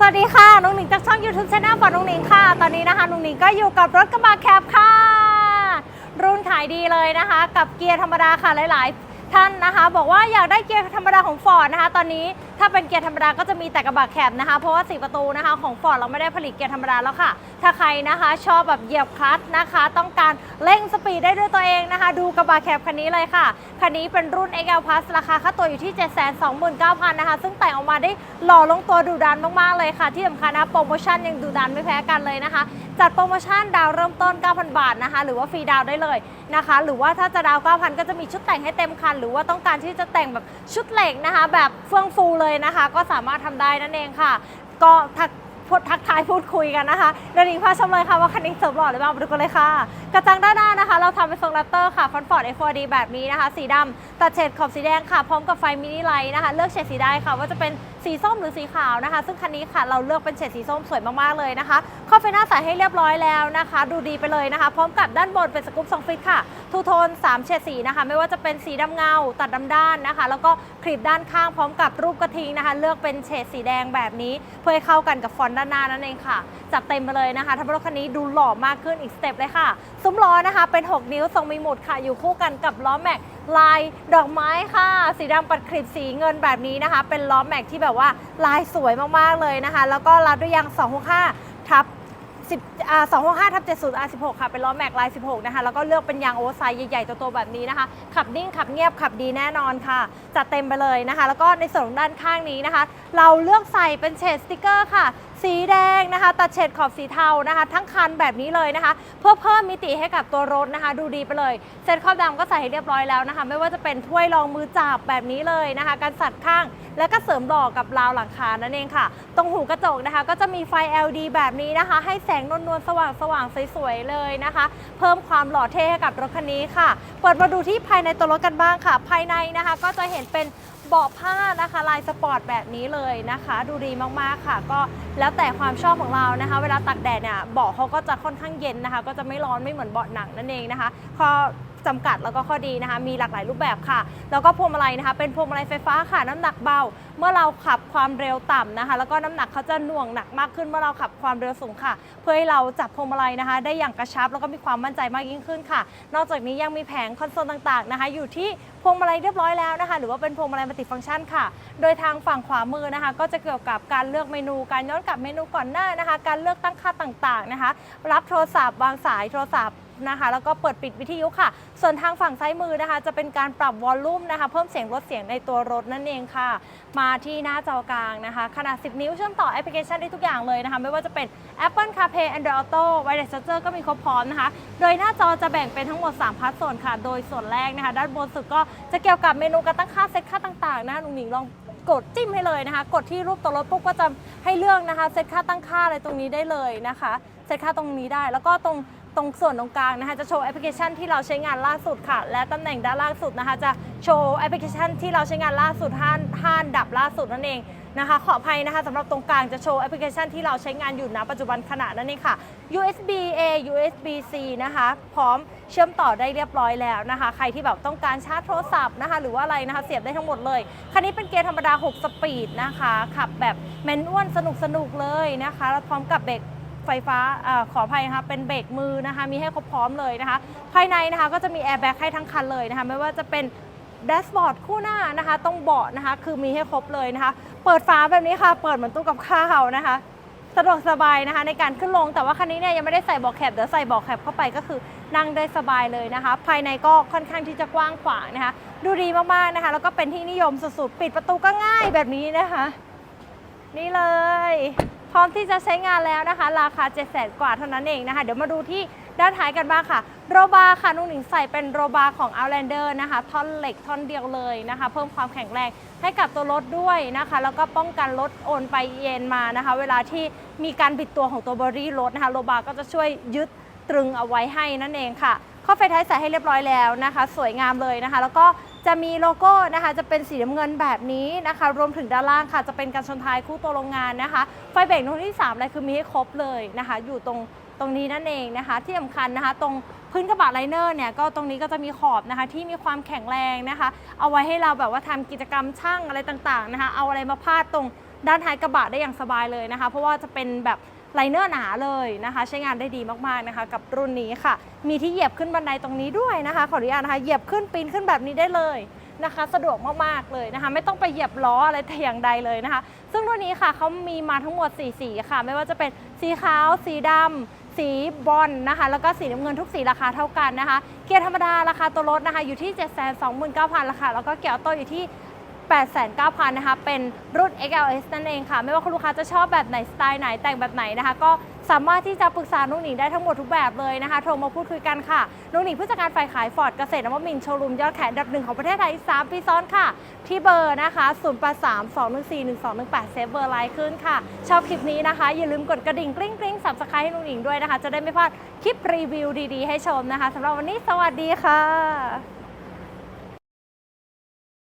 สวัสดีค่ะ นุ้งหนิงจากช่อง YouTube Channel ฟอร์นุ้งหนิงค่ะ ตอนนี้นะคะ นุ้งหนิงก็อยู่กับรถกระบะแคปค่ะ รุ่นขายดีเลยนะคะ กับเกียร์ธรรมดาค่ะหลาย ๆ ท่านนะคะ บอกว่าอยากได้เกียร์ธรรมดาของฟอร์ดนะคะ ตอนนี้ ถ้าเป็นเกียร์ธรรมดาก็จะมีแต่กระบะแคปนะคะ เพราะว่า4ประตูนะคะของฟอร์ดเราไม่ได้ผลิตเกียร์ธรรมดาแล้วค่ะ ถ้าใครนะคะชอบแบบเหยียบคลัตช์นะคะ ต้องการเร่งสปีดได้ด้วยตัวเองนะคะ ดูกระบะแคปคันนี้เลยค่ะ คันนี้เป็นรุ่น XL Plus ราคาค่าตัวอยู่ที่ 729,000นะคะ ซึ่งแต่งออกมาได้หล่อลงตัวดูดันมากๆเลยค่ะ ที่สำคัญนะโปรโมชั่นยังดูดันไม่แพ้กันเลยนะคะจัดโปรโมชั่นดาวเริ่มต้น 9,000 บาทนะคะ หรือว่าฟรีดาวได้เลยนะคะ หรือว่าถ้าจะดาว 9,000 ก็จะมีชุดแต่งให้เต็มคัน หรือว่าต้องการที่จะแต่งแบบชุดเหล็กนะคะ แบบเฟื่องฟูเลยยนะคะ ก็สามารถทำได้นั่นเองค่ะ ก็ทักพูดทักทายพูดคุยกันนะคะเดี๋ยวหนิงพาชมเลยค่ะว่าคันนี้เสริมหล่อหรือเปล่ามาดูกันเลยค่ะ กระจังด้านหน้านะคะ เราทำเป็นทรงแรปเตอร์ค่ะฟอนฟอร์ด F4D แบบนี้นะคะ สีดำตัดเฉดขอบสีแดงค่ะ พร้อมกับไฟมินิไลท์นะคะ เลือกเฉดสีได้ค่ะ ว่าจะเป็นสีส้มหรือสีขาวนะคะ ซึ่งคันนี้ค่ะเราเลือกเป็นเฉดสีส้มสวยมากๆเลยนะคะข้อไฟหน้าใส่ให้เรียบร้อยแล้วนะคะ ดูดีไปเลยนะคะ พร้อมกับด้านบนเป็นสกู๊ปทรงฟิตค่ะทูโทน3เฉดสีนะคะ ไม่ว่าจะเป็นสีดำเงา ตัดดำด้านนะคะ แล้วก็คลิปด้านข้างพร้อมกับรูปกระทิงนะคะ เลือกเป็นเฉดสีแดงแบบนี้ เพื่อให้เข้ากันกับฟอนต์ด้านหน้านั่นเองค่ะ จัดเต็มไปเลยนะคะทำให้รถคันนี้ดูหล่อมากขึ้นอีกสเต็ปเลยค่ะ ซุ้มล้อนะคะเป็น 6 นิ้วทรงมีหมุดค่ะ อยู่คู่กันกับล้อแม็ก ลายดอกไม้ค่ะ สีดำปัดคลิปสีเงินแบบนี้นะคะ เป็นล้อแม็กที่แบบว่าลายสวยมากๆเลยนะคะ แล้วก็รัดด้วยยาง265ทับ10อ่า265ทับ70 R16 ค่ะเป็นล้อแม็กลาย 16 นะคะ แล้วก็เลือกเป็นยางโอเวอร์ไซส์ใหญ่ๆโตๆแบบนี้นะคะ ขับนิ่ง ขับเงียบ ขับดีแน่นอนค่ะ จัดเต็มไปเลยนะคะ แล้วก็ในส่วนของด้านข้างนี้นะคะ เราเลือกใส่เป็นเฉดสติกเกอร์ค่ะ สีแดงนะคะ ตัดเฉดขอบสีเทานะคะ ทั้งคันแบบนี้เลยนะคะ เพื่อเพิ่มมิติให้กับตัวรถนะคะ ดูดีไปเลยเซ็ตครอบดำก็ใส่ให้เรียบร้อยแล้วนะคะ ไม่ว่าจะเป็นถ้วยรองมือจับแบบนี้เลยนะคะ การสัดข้างแล้วก็เสริมดอกกับราวหลังคานั่นเองค่ะ ตรงหูกระจกนะคะ ก็จะมีไฟ LED แบบนี้นะคะ ให้แสงนวลๆสว่างๆสวยๆเลยนะคะ เพิ่มความหล่อเท่ให้กับรถคันนี้ค่ะ เปิดมาดูที่ภายในตัวรถกันบ้างค่ะ ภายในนะคะ ก็จะเห็นเป็น เบาะผ้านะคะลายสปอร์ตแบบนี้เลยนะคะ ดูดีมากๆค่ะ ก็แล้วแต่ความชอบของเรานะคะ เวลาตักแดดเนี่ยเบาะเขาก็จะค่อนข้างเย็นนะคะ ก็จะไม่ร้อนไม่เหมือนเบาะหนังนั่นเองนะคะข้อ จำกัดแล้วก็ข้อดีนะคะ มีหลากหลายรูปแบบค่ะ แล้วก็พวงมาลัยนะคะ เป็นพวงมาลัยไฟฟ้าค่ะ น้ำหนักเบา เมื่อเราขับความเร็วต่ำนะคะ แล้วก็น้ำหนักเขาจะหน่วงหนักมากขึ้นเมื่อเราขับความเร็วสูงค่ะ เพื่อให้เราจับพวงมาลัยนะคะ ได้อย่างกระชับแล้วก็มีความมั่นใจมากยิ่งขึ้นค่ะ นอกจากนี้ยังมีแผงคอนโซลต่างๆนะคะ อยู่ที่พวงมาลัยเรียบร้อยแล้วนะคะ หรือว่าเป็นพวงมาลัยมัลติฟังก์ชันค่ะ โดยทางฝั่งขวามือนะคะ ก็จะเกี่ยวกับการเลือกเมนู การย้อนกลับเมนูก่อนหน้านะคะ การเลือกตั้งค่าต่างๆนะคะ รับโทรศัพท์วางสายโทรศัพท์ นะคะ แล้วก็เปิดปิดวิทยุค่ะ ส่วนทางฝั่งซ้ายมือนะคะ จะเป็นการปรับวอลลุ่มนะคะ เพิ่มเสียงลดเสียงในตัวรถนั่นเองค่ะ มาที่หน้าจอกลางนะคะ ขนาด 10 นิ้วเชื่อมต่อแอปพลิเคชันได้ทุกอย่างเลยนะคะ ไม่ว่าจะเป็น Apple CarPlay Android Auto Wireless Charger ก็มีครบพร้อมนะคะ โดยหน้าจอจะแบ่งเป็นทั้งหมด 3พาร์ทส่วนค่ะ โดยส่วนแรกนะคะ ด้านบนสุดก็จะเกี่ยวกับเมนูการตั้งค่าเซตค่าต่างๆนะคะหนุ่งหนิงลองกดจิ้มให้เลยนะคะ กดที่รูปตัวรถปุ๊บก็จะให้เลือกนะคะ เซตค่าตั้งค่าอะไรตรงนี้ได้เลยนะคะ เซตค่าตรงนี้ได้ แล้วก็ตรง ตรงส่วนตรงกลางนะคะจะโชว์แอปพลิเคชันที่เราใช้งานล่าสุดค่ะ และตำแหน่งด้านล่างสุดนะคะ จะโชว์แอปพลิเคชันที่เราใช้งานล่าสุดห้านห้านดับล่าสุดนั่นเองนะคะ ขออภัยนะคะสำหรับตรงกลางจะโชว์แอปพลิเคชันที่เราใช้งานอยู่ณปัจจุบันขณะนั้นเองค่ะ USB A USB C นะคะ พร้อมเชื่อมต่อได้เรียบร้อยแล้วนะคะ ใครที่แบบต้องการชาร์จโทรศัพท์นะคะ หรือว่าอะไรนะคะ เสียบได้ทั้งหมดเลย คันนี้เป็นเกียร์ธรรมดา 6 สปีดนะคะ ขับแบบแมนนวลสนุกสนุกเลยนะคะแล้วพร้อมกับเบรก ไฟฟ้าอขออภัยนะคะเป็นเบรกมือนะคะมีให้ครบพร้อมเลยนะคะ ภายในนะคะก็จะมีแอร์แบ็กให้ทั้งคันเลยนะคะไม่ว่าจะเป็นแดชบอร์ดคู่หน้านะคะตรงเบาะนะคะคือมีให้ครบเลยนะคะ เปิดฝาแบบนี้ค่ะ เปิดเหมือนตู้กับข้าวนะคะสะดวกสบายนะคะในการขึ้นลงแต่ว่าคันนี้เนี่ยยังไม่ได้ใส่เบอกแคปเดี๋ยวใส่เบอกแคปเข้าไปก็คือนั่งได้สบายเลยนะคะ ภายในก็ค่อนข้างที่จะกว้างขวางนะคะ ดูดีมากๆนะคะ แล้วก็เป็นที่นิยมสุดๆปิดประตูก็ง่ายแบบนี้นะคะ นี่เลย ร้อมที่จะใช้งานแล้วนะคะ ราคา 7 0 0 0 0กว่าเท่านั้นเองนะคะ เดี๋ยวมาดูที่ด้านท้ายกันบ้างค่ะ โรบาร์ค่ะนุ่งหนิงใส่เป็นโรบาร์ของ Outlander นะคะ ท่อนเหล็กท่อนเดียวเลยนะคะ เพิ่มความแข็งแรงให้กับตัวรถด้วยนะคะ แล้วก็ป้องกันรถโอนไปเย็นมานะคะ เวลาที่มีการบิดตัวของตัวบอดี้รถนะคะ โรบาร์ก็จะช่วยยึดตรึงเอาไว้ให้นั่นเองค่ะ ข้อไฟท้ายใส่ให้เรียบร้อยแล้วนะคะ สวยงามเลยนะคะ แล้วก็จะมีโลโก้นะคะ จะเป็นสีน้ำเงินแบบนี้นะคะ รวมถึงด้านล่างค่ะ จะเป็นการชนท้ายคู่ตัวโรงงานนะคะ ไฟเบรกรุ่นที่3อะไรคือมีให้ครบเลยนะคะ อยู่ตรงตรงนี้นั่นเองนะคะ ที่สำคัญนะคะ ตรงพื้นกระบะไลเนอร์เนี่ยก็ตรงนี้ก็จะมีขอบนะคะ ที่มีความแข็งแรงนะคะ เอาไว้ให้เราแบบว่าทำกิจกรรมช่างอะไรต่างๆนะคะ เอาอะไรมาพาดตรงด้านท้ายกระบะได้อย่างสบายเลยนะคะ เพราะว่าจะเป็นแบบ ไลเนอร์หนาเลยนะคะ ใช้งานได้ดีมากๆนะคะ กับรุ่นนี้ค่ะ มีที่เหยียบขึ้นบันไดตรงนี้ด้วยนะคะ ขออนุญาตนะคะ เหยียบขึ้นปีนขึ้นแบบนี้ได้เลยนะคะ สะดวกมากๆเลยนะคะ ไม่ต้องไปเหยียบล้ออะไรแต่อย่างใดเลยนะคะ ซึ่งรุ่นนี้ค่ะเขามีมาทั้งหมด 4 สีค่ะ ไม่ว่าจะเป็นสีขาวสีดำสีบอลนะคะ แล้วก็สีน้ำเงินทุกสีราคาเท่ากันนะคะ เกียร์ธรรมดาราคาตัวรถนะคะ อยู่ที่ 729,000ราคาแล้วก็เกียร์ออโต้อยู่ที่ 89,000 นะคะ เป็นรุ่น XLS นั่นเองค่ะ ไม่ว่าคุณลูกค้าจะชอบแบบไหน สไตล์ไหน แต่งแบบไหนนะคะ ก็สามารถที่จะปรึกษานุ่งหนิงได้ทั้งหมดทุกแบบเลยนะคะ โทรมาพูดคุยกันค่ะ นุ่งหนิงผู้จัดการฝ่ายขายฟอร์ดเกษตรนวมินโชว์รูมยอดขายอันดับหนึ่งของประเทศไทย 3 ปีซ้อนค่ะ ที่เบอร์นะคะ 0832141218 เซฟเบอร์ไลน์ขึ้นค่ะ ชอบคลิปนี้นะคะ อย่าลืมกดกระดิ่งกริ๊งกริ๊งสับสไครต์ให้นุ่งหนิงด้วยนะคะ จะได้ไม่พลาดคลิปรีวิวดีๆ ให้ชมนะคะสำหรับวันนี้สวัสดีค่ะ